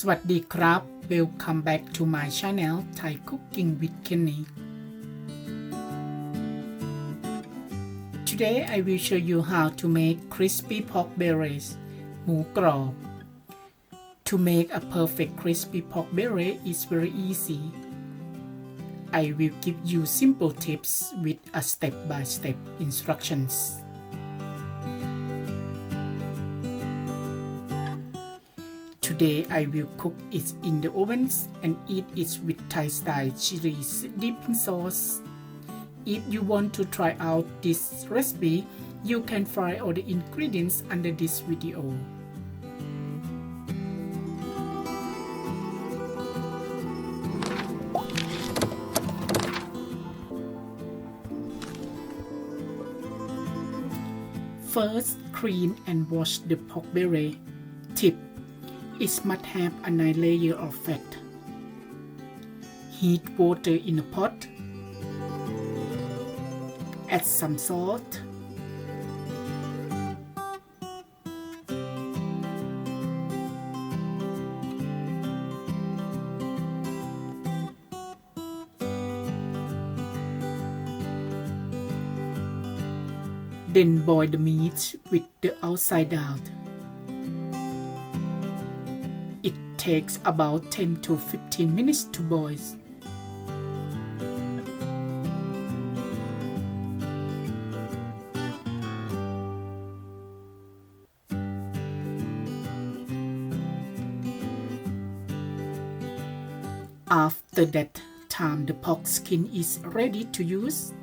สวัสดีครับ Welcome back to my channel Thai Cooking with Kenny Today I will show you how to make crispy pork berries หมูกรอบ To make a perfect crispy pork beret is very easy I will give you simple tips with a step-by-step instructions Today I will cook it in the ovens and eat it with Thai style chili dipping sauce. If you want to try out this recipe, you can find all the ingredients under this video. First, clean and wash the pork beret. Tip it must have a nice layer of fat. Heat water in a pot. Add some salt. Then boil the meat with the outside out. Takes about 10 to 15 minutes to boil. After that time the pork skin is ready to use.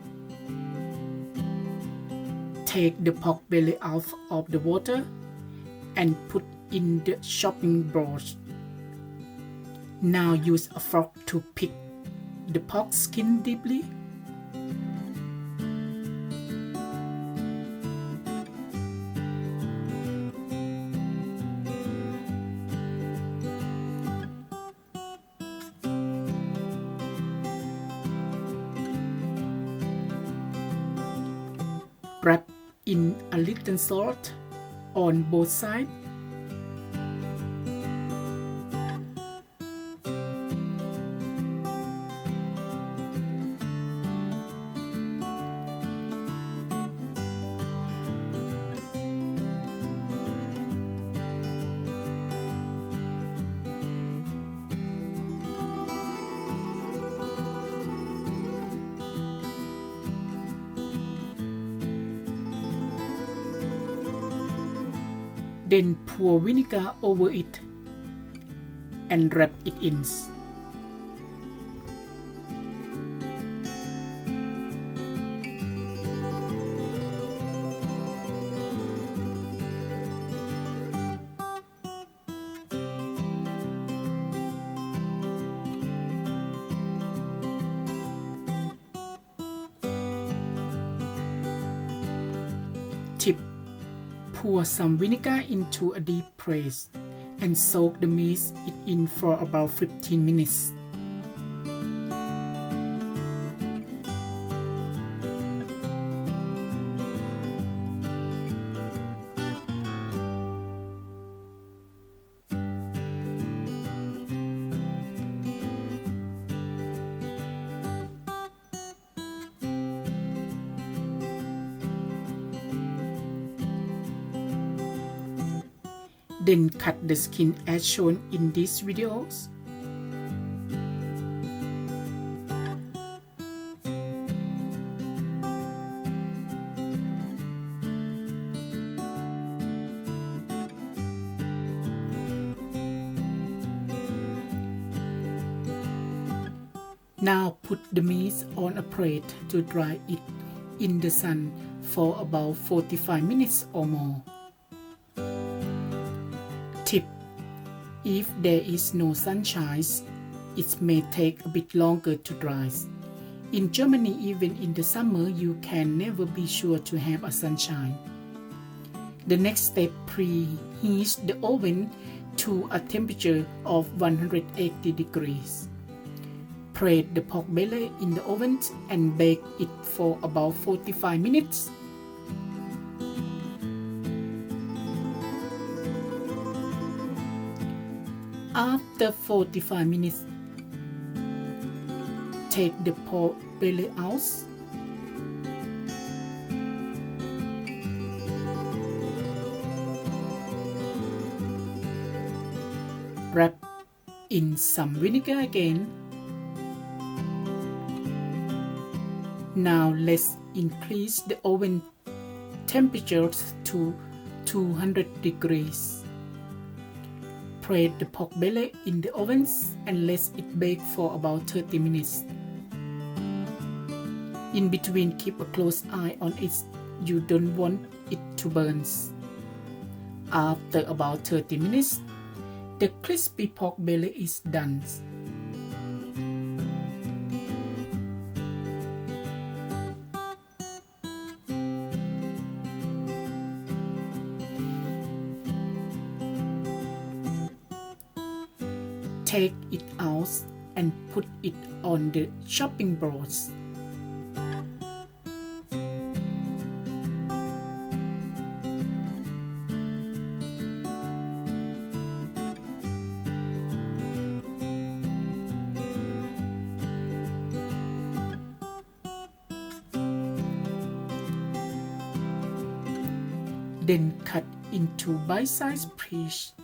Take the pork belly out of the water and put in the chopping board. Now use a fork to pick the pork skin deeply. Wrap in a little salt on both sides. Then pour vinegar over it and wrap it in. Tip Pour some vinegar into a deep press and soak the meat in for about 15 minutes. Then cut the skin as shown in these videos. Now put the meat on a plate to dry it in the sun for about 45 minutes or more. If there is no sunshine, it may take a bit longer to dry. In Germany, even in the summer, you can never be sure to have a sunshine. The next step preheat the oven to a temperature of 180 degrees. Place the pork belly in the oven and bake it for about 45 minutes. After 45 minutes, take the pork belly out. Wrap in some vinegar again. Now let's increase the oven temperature to 200 degrees. Place the pork belly in the ovens and let it bake for about 30 minutes. In between, keep a close eye on it. You don't want it to burn. After about 30 minutes, the crispy pork belly is done. Take it out and put it on the chopping boards. Then cut into bite-sized pieces.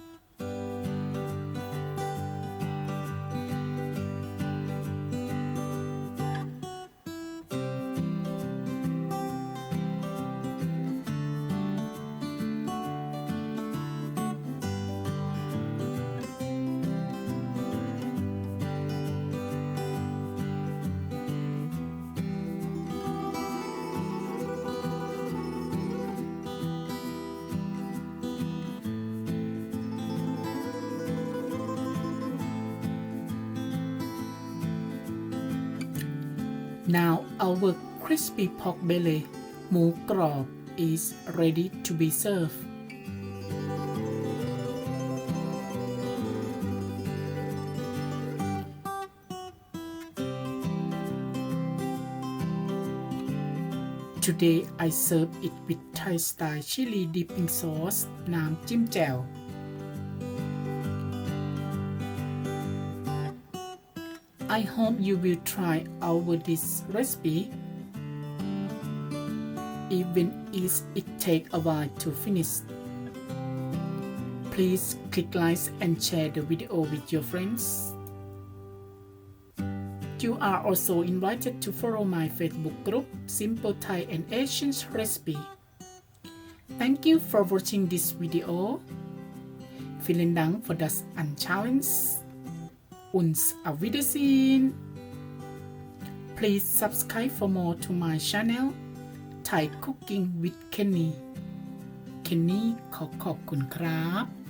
Now our crispy pork belly หมูกรอบ is ready to be served. Today I serve it with Thai style chili dipping sauce น้ำจิ้มแจ่ว I hope you will try our this recipe even if it take a while to finish. Please click like and share the video with your friends. You are also invited to follow my Facebook group Simple Thai and Asian Recipe. Thank you for watching this video. Vielen Dank für das Anschauen. Uns auf Wiedersehen. Please subscribe for more to my channel Thai Cooking with Kenny Kenny ขอขอบคุณครับ